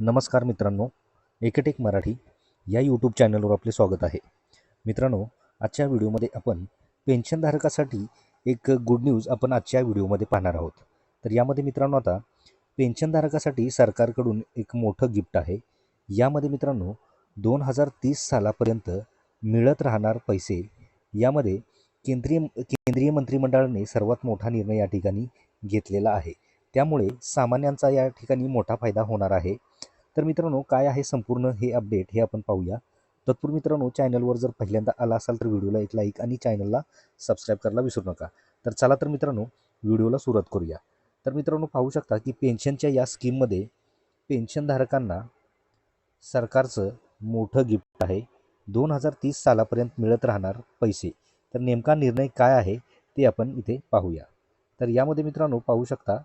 नमस्कार मित्रांनो एकेटेक मराठी या यूट्यूब चॅनलवर आपले स्वागत आहे. मित्रांनो आजच्या व्हिडिओमध्ये आपण पेन्शनधारकासाठी एक गुड न्यूज आपण आजच्या व्हिडिओमध्ये पाहणार आहोत. तर यामध्ये मित्रांनो आता पेन्शनधारकासाठी सरकारकडून एक मोठं गिफ्ट आहे. यामध्ये मित्रांनो दोन हजार तीस सालापर्यंत मिळत राहणार पैसे यामध्ये केंद्रीय केंद्रीय मंत्रिमंडळाने सर्वात मोठा निर्णय या ठिकाणी घेतलेला आहे. त्यामुळे सामान्यांचा या ठिकाणी मोठा फायदा होणार आहे. तर मित्रांनो काय आहे संपूर्ण हे अपडेट हे आपण पाहूया. तत्पूर्वी मित्रांनो चॅनलवर जर पहिल्यांदा आला असाल तर व्हिडिओला एक लाईक आणि चॅनलला सबस्क्राईब करायला विसरू नका. तर चला तर मित्रांनो व्हिडिओला सुरुवात करूया. तर मित्रांनो पाहू शकता की पेन्शनच्या या स्कीममध्ये पेन्शनधारकांना सरकारचं मोठं गिफ्ट आहे. दोन हजार तीस सालापर्यंत मिळत राहणार पैसे. तर नेमका निर्णय काय आहे ते आपण इथे पाहूया. तर यामध्ये मित्रांनो पाहू शकता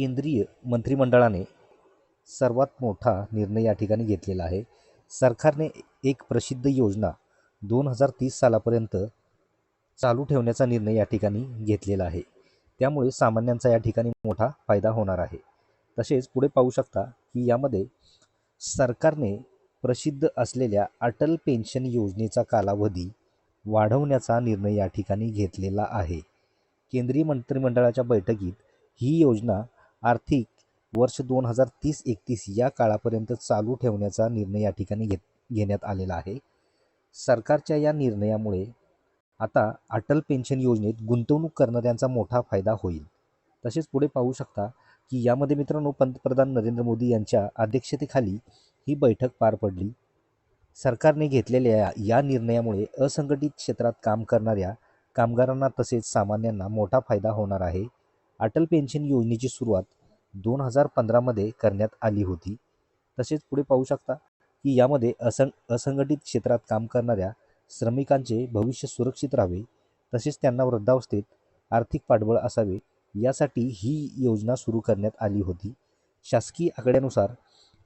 केंद्रीय मंत्रिमंडळाने सर्वात मोठा निर्णय या ठिकाणी घेतलेला आहे. सरकारने एक प्रसिद्ध योजना दोन हजार तीस सालापर्यंत चालू ठेवण्याचा निर्णय या ठिकाणी घेतलेला आहे. त्यामुळे सामान्यांचा या ठिकाणी मोठा फायदा होणार आहे. तसेच पुढे पाहू शकता की यामध्ये सरकारने प्रसिद्ध असलेल्या अटल पेन्शन योजनेचा कालावधी वाढवण्याचा निर्णय या ठिकाणी घेतलेला आहे. केंद्रीय मंत्रिमंडळाच्या बैठकीत ही योजना आर्थिक वर्ष दोन हजार तीस एकतीस या काळापर्यंत चालू ठेवण्याचा निर्णय या ठिकाणी घेत घेण्यात आलेला आहे. सरकारच्या या निर्णयामुळे आता अटल पेन्शन योजनेत गुंतवणूक करणाऱ्यांचा मोठा फायदा होईल. तसेच पुढे पाहू शकता की यामध्ये मित्रांनो पंतप्रधान नरेंद्र मोदी यांच्या अध्यक्षतेखाली ही बैठक पार पडली. सरकारने घेतलेल्या या निर्णयामुळे असंघटित क्षेत्रात काम करणाऱ्या कामगारांना तसेच सामान्यांना मोठा फायदा होणार आहे. अटल पेन्शन योजनेची सुरुवात दोन हजार पंधरामध्ये करण्यात आली होती. तसेच पुढे पाहू शकता की यामध्ये असं असंघटित क्षेत्रात काम करणाऱ्या श्रमिकांचे भविष्य सुरक्षित राहावे तसेच त्यांना वृद्धावस्थेत आर्थिक पाठबळ असावे यासाठी ही योजना सुरू करण्यात आली होती. शासकीय आकड्यानुसार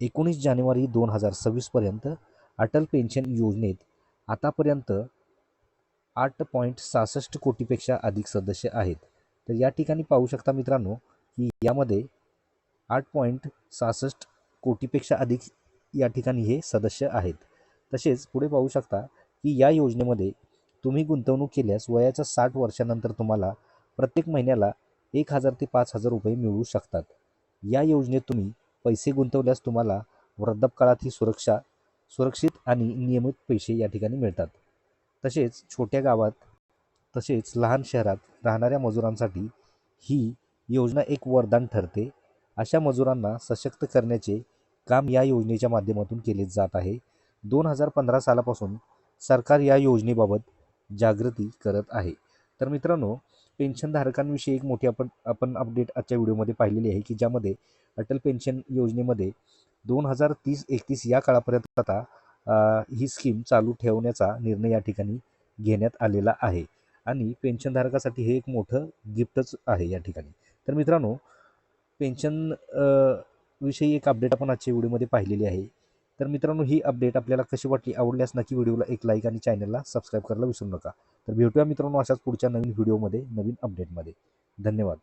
एकोणीस जानेवारी दोन हजार सव्वीसपर्यंत अटल पेन्शन योजनेत आतापर्यंत आठ पॉईंट सहासष्ट कोटीपेक्षा अधिक सदस्य आहेत. तर या ठिकाणी पाहू शकता मित्रांनो की यामध्ये आठ पॉईंट सहासष्ट कोटीपेक्षा अधिक या ठिकाणी हे सदस्य आहेत. तसेच पुढे पाहू शकता की या योजनेमध्ये तुम्ही गुंतवणूक केल्यास वयाच्या साठ वर्षानंतर तुम्हाला प्रत्येक महिन्याला एक हजार ते पाच हजार रुपये मिळू शकतात. या योजनेत तुम्ही पैसे गुंतवल्यास तुम्हाला वृद्धापकाळात ही सुरक्षा सुरक्षित आणि नियमित पैसे या ठिकाणी मिळतात. तसेच छोट्या गावात तसेच लहान शहरात राहणाऱ्या मजुरांसाठी ही योजना एक वरदान ठरते. अशा मजुरांना सशक्त करण्याचे काम या योजनेच्या माध्यमातून केले जात आहे. दोन हजार पंधरा सालापासून सरकार या योजनेबाबत जागृती करत आहे. तर मित्रांनो पेन्शनधारकांविषयी एक मोठी आपण आपण अपडेट आजच्या व्हिडिओमध्ये पाहिलेली आहे की ज्यामध्ये अटल पेन्शन योजनेमध्ये दोन हजार तीस एकतीस या काळापर्यंत आता ही स्कीम चालू ठेवण्याचा निर्णय या ठिकाणी घेण्यात आलेला आहे. आणि पेन्शनधारकासाठी हे एक मोठं गिफ्टच आहे या ठिकाणी. तर मित्रांनो पेन्शन विषयी एक अपडेट आपण आजच्या व्हिडिओमध्ये पाहिलेली आहे. तर मित्रांनो ही अपडेट आपल्याला कशी वाटली आवडल्यास नक्की व्हिडिओला एक लाईक आणि चॅनलला सबस्क्राईब करायला विसरू नका. तर भेटूया मित्रांनो अशाच पुढच्या नवीन व्हिडिओमध्ये नवीन अपडेटमध्ये. धन्यवाद.